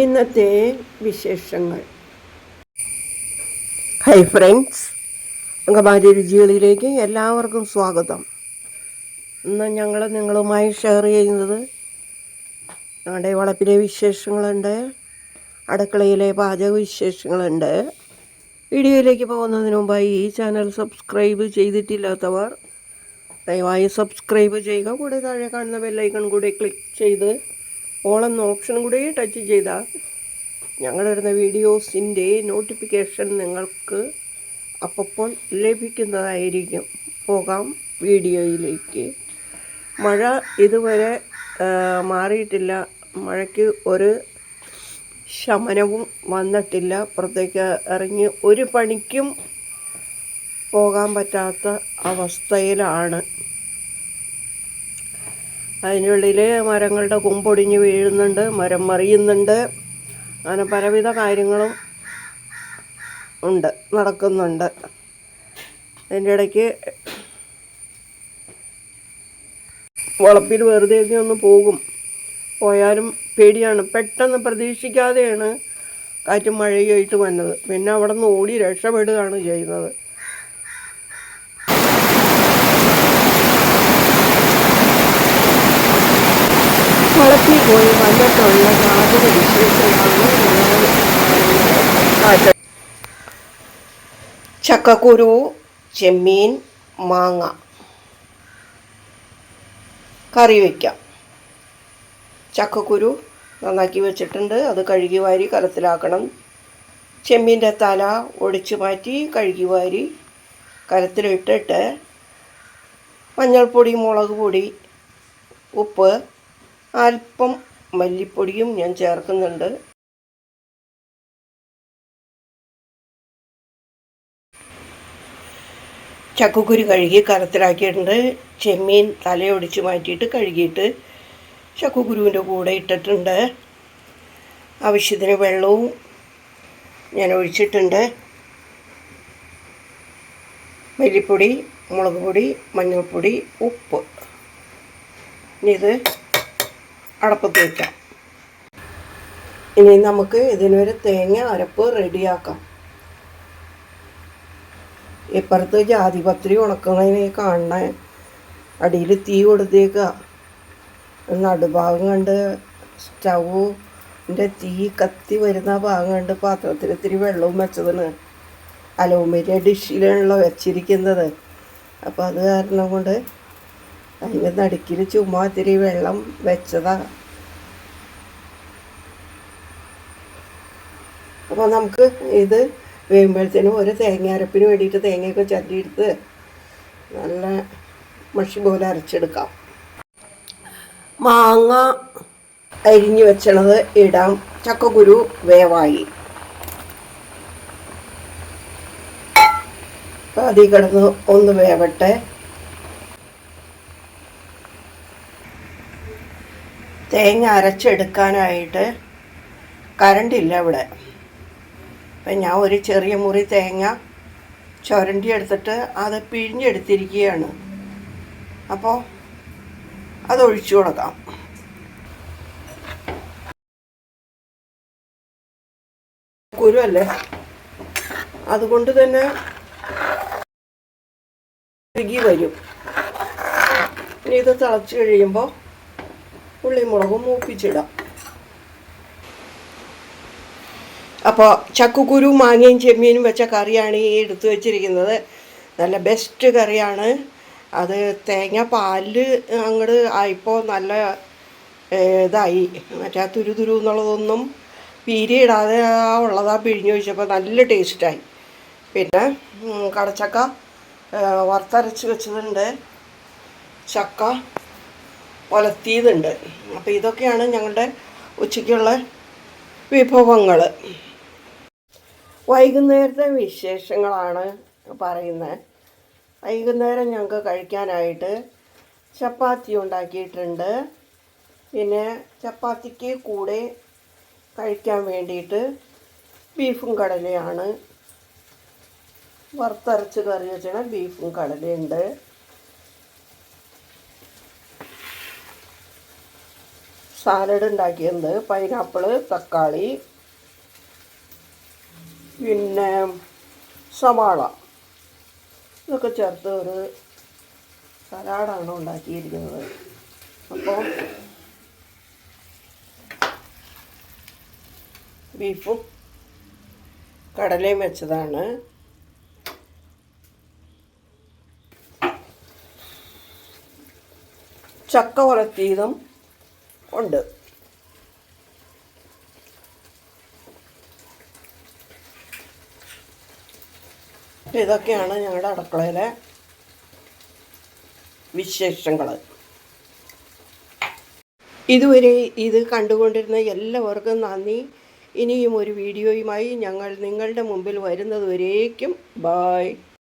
ഇന്നത്തെ വിശേഷങ്ങൾ. Hi friends അങ്കമാരി രുചികളിലേക്ക് എല്ലാവർക്കും സ്വാഗതം. ഇന്ന് ഞങ്ങൾ നിങ്ങളുമായി ഷെയർ ചെയ്യുന്നത് ഞങ്ങളുടെ വളപ്പിലെ വിശേഷങ്ങളുണ്ട് അടുക്കളയിലെ പാചക വിശേഷങ്ങളുണ്ട്. വീഡിയോയിലേക്ക് പോകുന്നതിന് മുമ്പായി ഈ ചാനൽ സബ്സ്ക്രൈബ് ചെയ്തിട്ടില്ലാത്തവർ ദയവായി സബ്സ്ക്രൈബ് ചെയ്യുക. കൂടെ താഴെ കാണുന്ന ബെല്ലൈക്കൺ കൂടെ ക്ലിക്ക് ചെയ്ത് ഓൾ എന്ന ഓപ്ഷൻ കൂടി ടച്ച് ചെയ്താൽ വരുന്ന വീഡിയോസിന്റെ നോട്ടിഫിക്കേഷൻ നിങ്ങൾക്ക് അപ്പോൾ ലഭിക്കുന്നതായിരിക്കും. പോകാം വീഡിയോയിലേക്ക്. മഴ ഇതുവരെ മാറിയിട്ടില്ല. മഴയ്ക്ക് ഒരു ശമനവും വന്നിട്ടില്ല. പുറത്തേക്ക് ഇറങ്ങി ഒരു പണിക്കും പോകാൻ പറ്റാത്ത അവസ്ഥയിലാണ്. അതിനുള്ളിൽ മരങ്ങളുടെ കുമ്പൊടിഞ്ഞ് വീഴുന്നുണ്ട് മരം മറിയുന്നുണ്ട്. അങ്ങനെ പലവിധ കാര്യങ്ങളും ഉണ്ട് നടക്കുന്നുണ്ട്. അതിന്റെ ഇടയ്ക്ക് വളപ്പിൽ വെറുതെയൊക്കെ ഒന്ന് പോകും. പോയാലും പേടിയാണ്. പെട്ടെന്ന് പ്രതീക്ഷിക്കാതെയാണ് കാറ്റും മഴയുമായിട്ട് വന്നത്. പിന്നെ അവിടെ നിന്ന് ഓടി രക്ഷപ്പെടുകയാണ് ചെയ്യുന്നത്. പോയി വന്നിട്ടുള്ള വിശേഷമാണ് ചക്കക്കുരു ചെമ്മീൻ മാങ്ങ. കറി വയ്ക്കാം ചക്കക്കുരു നന്നാക്കി വെച്ചിട്ടുണ്ട്. അത് കഴുകി വാരി കലത്തിലാക്കണം. ചെമ്മീന്റെ തല ഒടിച്ച് മാറ്റി കഴുകി വാരി കലത്തിലിട്ടിട്ട് മഞ്ഞൾപ്പൊടി മുളക് പൊടി ഉപ്പ് അല്പം മല്ലിപ്പൊടിയും ഞാൻ ചേർക്കുന്നുണ്ട്. ചക്കക്കുരു കഴുകി കരത്തിലാക്കിയിട്ടുണ്ട് ചെമ്മീൻ തലയൊടിച്ച് മാറ്റിയിട്ട് കഴുകിയിട്ട് ചക്കക്കുരുവിന്റെ കൂടെ ഇട്ടിട്ടുണ്ട്. ആവശ്യത്തിന് വെള്ളവും ഞാൻ ഒഴിച്ചിട്ടുണ്ട്. മല്ലിപ്പൊടി മുളക് പൊടി മഞ്ഞൾപ്പൊടി ഉപ്പ്. ഇത് അടപ്പത്ത് വയ്ക്കാം ഇനി നമുക്ക് ഇതിനൊരു തേങ്ങ അരപ്പ് റെഡിയാക്കാം. ഇപ്പുറത്ത് ജാതിപത്രി ഉണക്കുന്നതിനെ കാണണ. അടിയിൽ തീ കൊടുത്തേക്കുക. നടുഭാഗം കണ്ട് സ്റ്റൗവിന്റെ തീ കത്തി വരുന്ന ഭാഗം കണ്ട് പാത്രത്തിൽ ഇത്തിരി വെള്ളവും വെച്ചതാണ്. അലൂമിനിയം ഡിഷിലാണല്ലോ വെച്ചിരിക്കുന്നത്. അപ്പോൾ അത് കാരണം കൊണ്ട് അതിന്റെ നടുക്കിൽ ചുമ്മാ ഇത്തിരി വെള്ളം വെച്ചതാ. അപ്പോൾ നമുക്ക് ഇത് വേകുമ്പോഴത്തേനും ഒരു തേങ്ങ അരപ്പിന് വേണ്ടിയിട്ട് തേങ്ങയൊക്കെ ചട്ടിയെടുത്ത് നല്ല മഷി പോലെ അരച്ചെടുക്കാം. മാങ്ങ അരിഞ്ഞു വെച്ചണത് ഇടാം. ചക്കക്കുരു വേവായി. അതിൽ കിടന്ന് ഒന്ന് വേവട്ടെ. തേങ്ങ അരച്ചെടുക്കാനായിട്ട് കരണ്ടില്ല ഇവിടെ. അപ്പം ഞാൻ ഒരു ചെറിയ മുറി തേങ്ങ ചുരണ്ടി എടുത്തിട്ട് അത് പിഴിഞ്ഞെടുത്തിരിക്കുകയാണ്. അപ്പോൾ അതൊഴിച്ചു കൊടുക്കാം. കുരുവല്ലേ? അതുകൊണ്ട് തന്നെ ഇറുകി വരും. ഇനി ഇത് തിളച്ച് കഴിയുമ്പോൾ ഉള്ളിമുളകും മൂപ്പിച്ചിടാം. അപ്പോൾ ചക്കുക്കുരു മാങ്ങയും ചെമ്മീനും വെച്ച കറിയാണ് ഈ എടുത്തു വച്ചിരിക്കുന്നത്. നല്ല ബെസ്റ്റ് കറിയാണ്. അത് തേങ്ങ പാലിൽ അങ്ങോട്ട് ആയിപ്പോൾ നല്ല ഇതായി. മറ്റേ തുരു തുരു എന്നുള്ളതൊന്നും പീരിയിടാതെ ആ ഉള്ളതാ പിഴിഞ്ഞ് വെച്ചപ്പോൾ നല്ല ടേസ്റ്റായി പിന്നെ കടച്ചക്ക വറുത്തരച്ച് വെച്ചതുണ്ട്. ചക്ക ഒലത്തിയതുണ്ട് അപ്പോൾ ഇതൊക്കെയാണ് ഞങ്ങളുടെ ഉച്ചയ്ക്കുള്ള വിഭവങ്ങൾ. വൈകുന്നേരത്തെ വിശേഷങ്ങളാണ് പറയുന്നത്. വൈകുന്നേരം ഞങ്ങൾക്ക് കഴിക്കാനായിട്ട് ചപ്പാത്തി ഉണ്ടാക്കിയിട്ടുണ്ട്. പിന്നെ ചപ്പാത്തിക്ക് കൂടെ കഴിക്കാൻ വേണ്ടിയിട്ട് ബീഫും കടലയാണ്. വറുത്തരച്ച് കറി വെച്ചാൽ ബീഫും കടലയുണ്ട്. സാലഡ് ഉണ്ടാക്കിയത്. പൈനാപ്പിൾ തക്കാളി പിന്നെ സവാള. ഇതൊക്കെ ചേർത്ത് ഒരു സലാഡാണ് ഉണ്ടാക്കിയിരിക്കുന്നത്. അപ്പോൾ ബീഫും കടലയും വെച്ചതാണ്. ചക്ക വളർത്തിയതും ഉണ്ട്. ഇതൊക്കെയാണ് ഞങ്ങളുടെ അടുക്കളയിലെ വിശേഷങ്ങൾ. ഇതുവരെ ഇത് കണ്ടുകൊണ്ടിരുന്ന എല്ലാവർക്കും നന്ദി. ഇനിയും ഒരു വീഡിയോയുമായി ഞങ്ങൾ നിങ്ങളുടെ മുമ്പിൽ വരുന്നതുവരേക്കും. ബായ്